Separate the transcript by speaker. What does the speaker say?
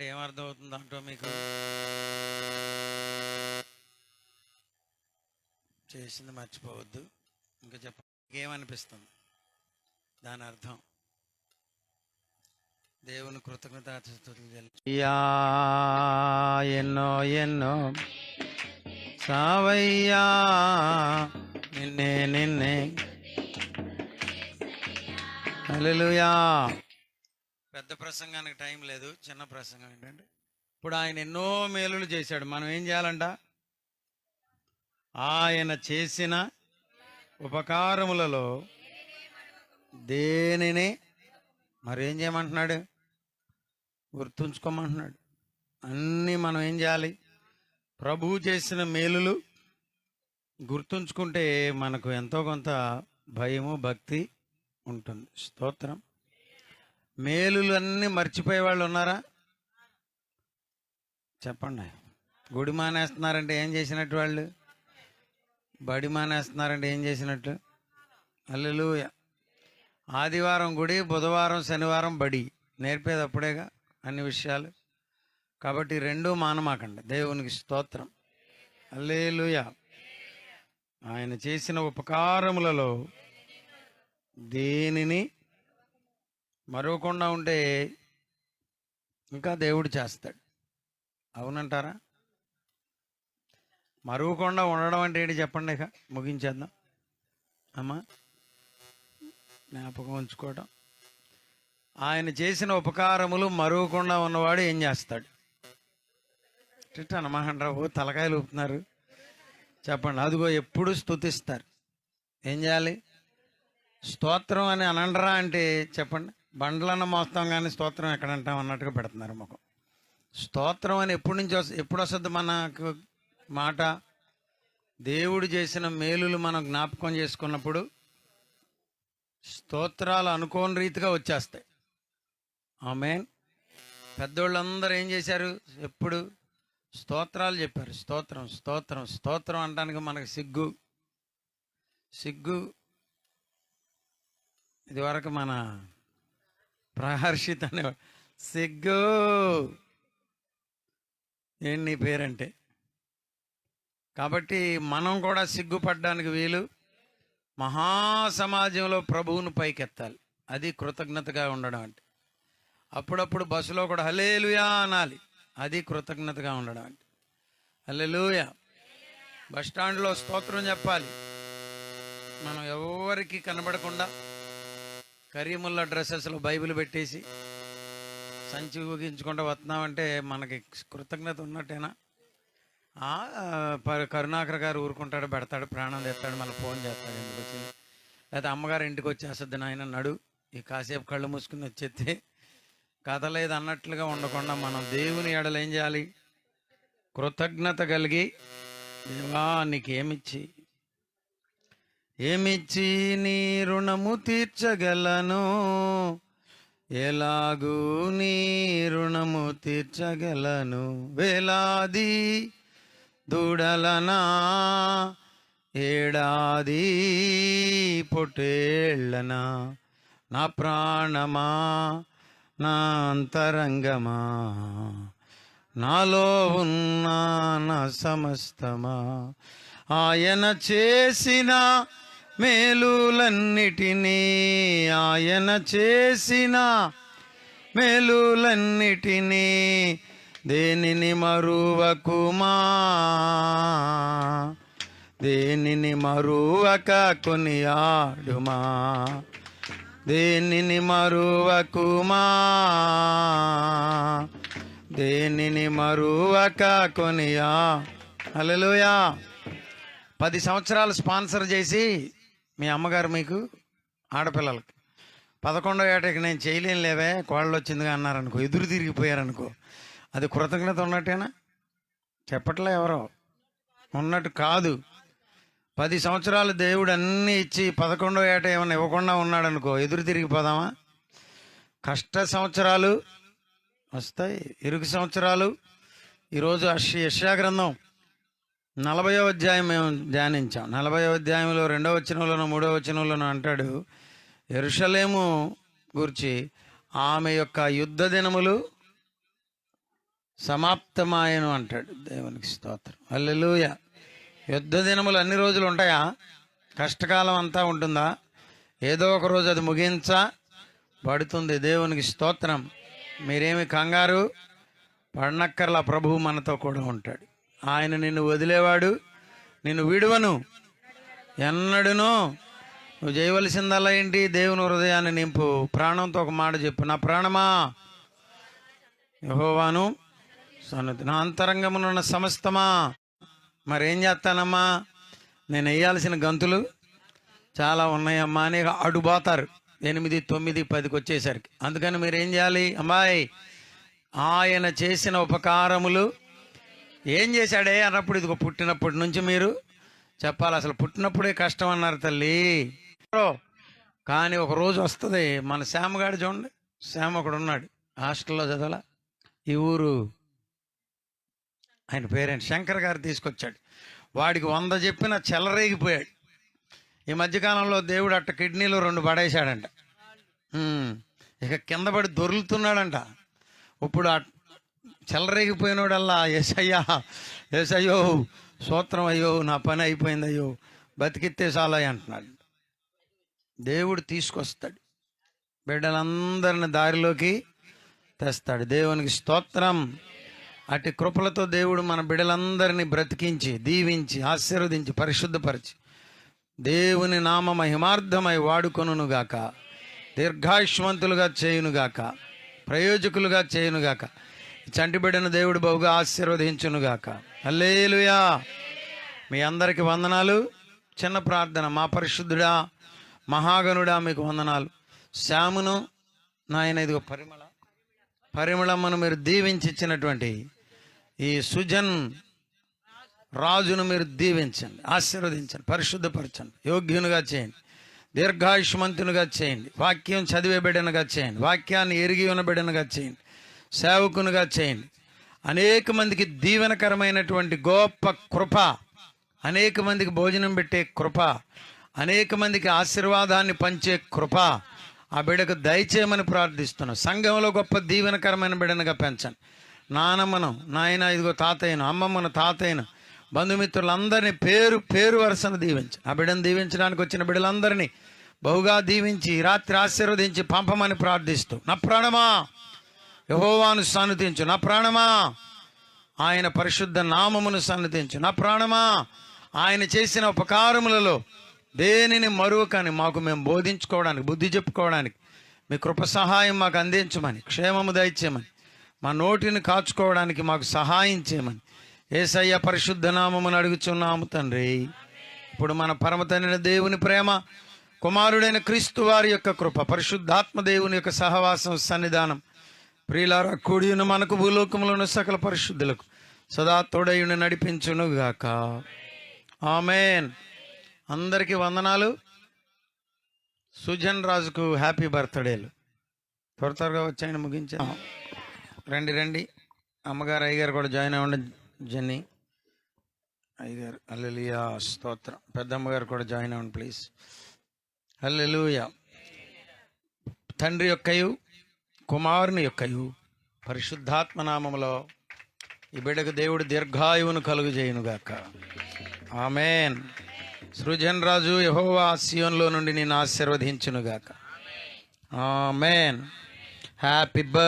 Speaker 1: అంటే ఏమర్థం అవుతుంది అంటో మీకు? చేసింది మర్చిపోవద్దు. ఇంకా చెప్ప ఏమనిపిస్తుంది దాని అర్థం. దేవుని కృతజ్ఞత ఎన్నో ఎన్నో సావయ్యా నిన్నే నిన్నే. హల్లెలూయా. పెద్ద ప్రసంగానికి టైం లేదు చిన్న ప్రసంగం ఏంటంటే ఇప్పుడు ఆయన ఎన్నో మేలులు చేశాడు. మనం ఏం చేయాలంట? ఆయన చేసిన ఉపకారములలో దేనిని మరేం చేయమంటున్నాడు? గుర్తుంచుకోమంటున్నాడు. అన్నీ మనం ఏం చేయాలి? ప్రభువు చేసిన మేలులు గుర్తుంచుకుంటే మనకు ఎంతో కొంత భయము భక్తి ఉంటుంది. స్తోత్రం. మేలులు అన్నీ మర్చిపోయే వాళ్ళు ఉన్నారా? చెప్పండి. గుడి మానేస్తున్నారంటే ఏం చేసినట్టు వాళ్ళు? బడి మానేస్తున్నారంటే ఏం చేసినట్టు? అల్లెలూయ. ఆదివారం గుడి బుధవారం శనివారం బడి. నేర్పేది అప్పుడేగా? అన్ని విషయాలు. కాబట్టి రెండూ మానమాకండి. దేవునికి స్తోత్రం. అల్లేలుయ. ఆయన చేసిన ఉపకారములలో దేనిని మరవకుండా ఉంటే ఇంకా దేవుడు చేస్తాడు. అవునంటారా? మరువకుండా ఉండడం అంటే ఏంటి చెప్పండి ఇక? ముగించేద్దాం. అమ్మా జ్ఞాపకం ఉంచుకోవడం ఆయన చేసిన ఉపకారములు మరువకుండా ఉన్నవాడు ఏం చేస్తాడు? మహాండ్రావు తలకాయలు ఊపుతున్నారు. చెప్పండి అదిగో ఎప్పుడు స్తుతిస్తారు? ఏం చేయాలి? స్తోత్రం అని అనండరా అంటే చెప్పండి. బండ్లన్న మోస్తాం కానీ స్తోత్రం ఎక్కడ అంటాం అన్నట్టుగా పెడుతున్నారు ముఖం. స్తోత్రం అని ఎప్పటి నుంచి వస్తుంది ఎప్పుడు వస్తుంది మనకు మాట? దేవుడు చేసిన మేలులు మనం జ్ఞాపకం చేసుకున్నప్పుడు స్తోత్రాలు అనుకోని రీతిగా వచ్చేస్తాయి. ఆమె పెద్దోళ్ళందరూ ఏం చేశారు? ఎప్పుడు స్తోత్రాలు చెప్పారు. స్తోత్రం స్తోత్రం స్తోత్రం అనడానికి మనకు సిగ్గు. సిగ్గు. ఇదివరకు మన ప్రహర్షిత్ అనేవాడు. సిగ్గు. ఏంటి నీ పేరంటే? కాబట్టి మనం కూడా సిగ్గుపడడానికి వీలు. మహాసమాజంలో ప్రభువును పైకెత్తాలి. అది కృతజ్ఞతగా ఉండడం అంటే. అప్పుడప్పుడు బస్సులో కూడా హలేలుయా అనాలి. అది కృతజ్ఞతగా ఉండడం అంటే. హలేలుయా బస్ స్టాండ్లో స్తోత్రం చెప్పాలి. మనం ఎవరికి కనబడకుండా కరీముల్లా డ్రెస్సెస్లో బైబిల్ పెట్టేసి సంచి ఊగించుకుంటూ వస్తున్నామంటే మనకి కృతజ్ఞత ఉన్నట్టేనా? కరుణాకర్ గారు ఊరుకుంటాడు పెడతాడు ప్రాణం తెస్తాడు మళ్ళీ ఫోన్ చేస్తాడు ఇంటికి వచ్చి లేకపోతే అమ్మగారు ఇంటికి వచ్చేస్తుంది నాయన నడు ఈ కాసేపు కళ్ళు మూసుకుని వచ్చేస్తే కథ లేదు అన్నట్లుగా ఉండకుండా మనం దేవుని ఎడలు ఏం చేయాలి? కృతజ్ఞత కలిగి దేవా నీకేమిచ్చి ఏమిచ్చి నీ రుణము తీర్చగలను? ఎలాగూ నీ రుణము తీర్చగలను? వేలాది దూడలనా? ఏడాది పొట్టేళ్ళనా నా ప్రాణమా? నా అంతరంగమా? నాలో ఉన్న నా సమస్తమా? ఆయన చేసిన మేలులన్నిటినీ ఆయన చేసిన మేలులన్నిటినీ దేనిని మరువకుమా? దేనిని మరువక కొనియాడుమా? దేనిని మరువకుమా? దేనిని మరువక కొనియా? అలలుయా పది సంవత్సరాలు స్పాన్సర్ చేసి మీ అమ్మగారు మీకు ఆడపిల్లలకి. పదకొండో ఏటకి నేను చేయలేను లేవే కోళ్ళు వచ్చిందిగా అన్నారనుకో ఎదురు తిరిగిపోయారనుకో. అది కృతజ్ఞత ఉన్నట్టేనా? చెప్పట్లే ఎవరో. ఉన్నట్టు కాదు. పది సంవత్సరాలు దేవుడు అన్నీ ఇచ్చి పదకొండో ఏట ఏమైనా ఇవ్వకుండా ఉన్నాడనుకో ఎదురు తిరిగిపోదామా? కష్ట సంవత్సరాలు వస్తాయి ఇరుకు సంవత్సరాలు. ఈరోజు అష్ యశ్యా గ్రంథం. నలభయో అధ్యాయం మేము ధ్యానించాం. నలభయో అధ్యాయంలో రెండవ వచనంలోనూ మూడవ వచనంలోనూ అంటాడు ఎరుషలేము గురించి ఆమె యొక్క యుద్ధ దినములు సమాప్తమాయను అంటాడు. దేవునికి స్తోత్రం. అల్లెలుయ యుద్ధ దినములు అన్ని రోజులు ఉంటాయా? కష్టకాలం అంతా ఉంటుందా? ఏదో ఒక రోజు అది ముగించా? పడుతుంది. దేవునికి స్తోత్రం. మీరేమి కంగారు? పడనక్కర్లా ప్రభువు మనతో కూడా ఉంటాడు. ఆయన నిన్ను వదిలేవాడు నిన్ను విడువను. ఎన్నడునో నువ్వు చేయవలసిందల్లా ఏంటి? దేవుని హృదయాన్ని నింపు. ప్రాణంతో ఒక మాట చెప్పు. నా ప్రాణమా? యహోవాను సన్నతి నా అంతరంగమునున్న సమస్తమా? మరేం చేస్తానమ్మా? నేను వేయాల్సిన గంతులు చాలా ఉన్నాయమ్మా అని అడుబోతారు ఎనిమిది తొమ్మిది పదికి వచ్చేసరికి. అందుకని మీరు ఏం చేయాలి? అమ్మాయి ఆయన చేసిన ఉపకారములు ఏం చేశాడే అన్నప్పుడు ఇదిగో పుట్టినప్పటి నుంచి మీరు చెప్పాలి అసలు పుట్టినప్పుడే కష్టం అన్నారు తల్లి. కానీ ఒక రోజు వస్తుంది మన శ్యామగాడు చూడండి శ్యామ ఒకడు ఉన్నాడు హాస్టల్లో చదవాల ఈ ఊరు ఆయన పేరేంటి? శంకర్ గారు తీసుకొచ్చాడు. వాడికి వంద చెప్పిన చెలరేగిపోయాడు. ఈ మధ్యకాలంలో దేవుడు అట్ట కిడ్నీలో రెండు పడేశాడంట. ఇక కింద పడి దొరులుతున్నాడంట. ఇప్పుడు చెలరేగిపోయినోడల్లా ఎసయ్యా ఎసయ్యో సూత్రం అయ్యో నా పని అయిపోయింది అయ్యో బతికితే చాలయ్య అంటున్నాడు. దేవుడు తీసుకొస్తాడు. బిడ్డలందరిని దారిలోకి తెస్తాడు. దేవునికి స్తోత్రం. అటు కృపలతో దేవుడు మన బిడ్డలందరినీ బ్రతికించి దీవించి ఆశీర్వదించి పరిశుద్ధపరిచి దేవుని నామ మహిమార్థమై వాడుకొనుగాక దీర్ఘాయుష్మంతులుగా చేయునుగాక. ప్రయోజకులుగా చేయునుగాక. ఈ దేవుడు బహుగా ఆశీర్వదించునుగాక. అల్లేలుయా మీ అందరికి వందనాలు. చిన్న ప్రార్థన. మా పరిశుద్ధుడా మహాగనుడా మీకు వందనాలు. శ్యామును నాయన ఇదిగో పరిమళ. పరిమళమ్మను మీరు దీవించి ఇచ్చినటువంటి ఈ సుజన్ రాజును మీరు దీవించండి. ఆశీర్వదించండి. పరిశుద్ధపరచండి. యోగ్యునిగా చేయండి. దీర్ఘాయుష్మంతునిగా చేయండి. వాక్యం చదివే బిడ్డనుగా చేయండి. వాక్యాన్ని ఎరిగి ఉన్న బిడ్డనుగా చేయండి. సేవకునిగా చేయండి. అనేక మందికి దీవెనకరమైనటువంటి గొప్ప కృప అనేక మందికి భోజనం పెట్టే కృప అనేక మందికి ఆశీర్వాదాన్ని పంచే కృప ఆ బిడ్డకు దయచేయమని ప్రార్థిస్తున్నాం. సంఘంలో గొప్ప దీవెనకరమైన బిడ్డనుగా పెంచండి. నానమ్మను నాయన ఇదిగో తాతయ్యను అమ్మమ్మను తాతయ్యను బంధుమిత్రులందరినీ పేరు పేరు వరుసను దీవించు ఆ బిడ్డను దీవించడానికి వచ్చిన బిడ్డలందరినీ బహుగా దీవించి రాత్రి ఆశీర్వదించి పంపమని ప్రార్థిస్తూ నా ప్రాణమా? యహోవాను సన్నిధించు నా ప్రాణమా? ఆయన పరిశుద్ధ నామమును సన్నతించు. నా ప్రాణమా? ఆయన చేసిన ఉపకారములలో దేనిని మరువకని మాకు మేము బోధించుకోవడానికి బుద్ధి చెప్పుకోవడానికి మీ కృప సహాయం మాకు అందించమని క్షేమము దయచేయమని మా నోటిని కాచుకోవడానికి మాకు సహాయం చేయమని ఏసయ్య పరిశుద్ధ నామమును అడుగుచున్నాము తండ్రి. ఇప్పుడు మన పరమతైన దేవుని ప్రేమ కుమారుడైన క్రీస్తు వారి యొక్క కృప పరిశుద్ధాత్మ దేవుని యొక్క సహవాసం సన్నిధానం ప్రియులారా కూడియును మనకు భూలోకములను సకల పరిశుద్ధులకు సదా తోడయుని నడిపించును గాక ఆమెన్. అందరికీ వందనాలు. సుజన్ రాజుకు హ్యాపీ బర్త్డేలు. త్వర త్వరగా వచ్చాయని ముగించా రండి రండి. అమ్మగారు అయ్యగారు కూడా జాయిన్ అవ్వండి జెన్నీ. అయ్యగారు అల్లెలుయా స్తోత్రం. పెద్దమ్మగారు కూడా జాయిన్ అవ్వండి ప్లీజ్. అల్లెలుయా తండ్రి యొక్కయు కుమారుని యొక్కయు పరిశుద్ధాత్మ నామములో ఈ బిడ్డకు దేవుడు దీర్ఘాయువును కలుగు చేయునుగాక ఆమెన్. సృజన్ రాజు యహోవా సియోన్లో నుండి నేను ఆశీర్వదించునుగాక. ఆమెన్. Happy birth.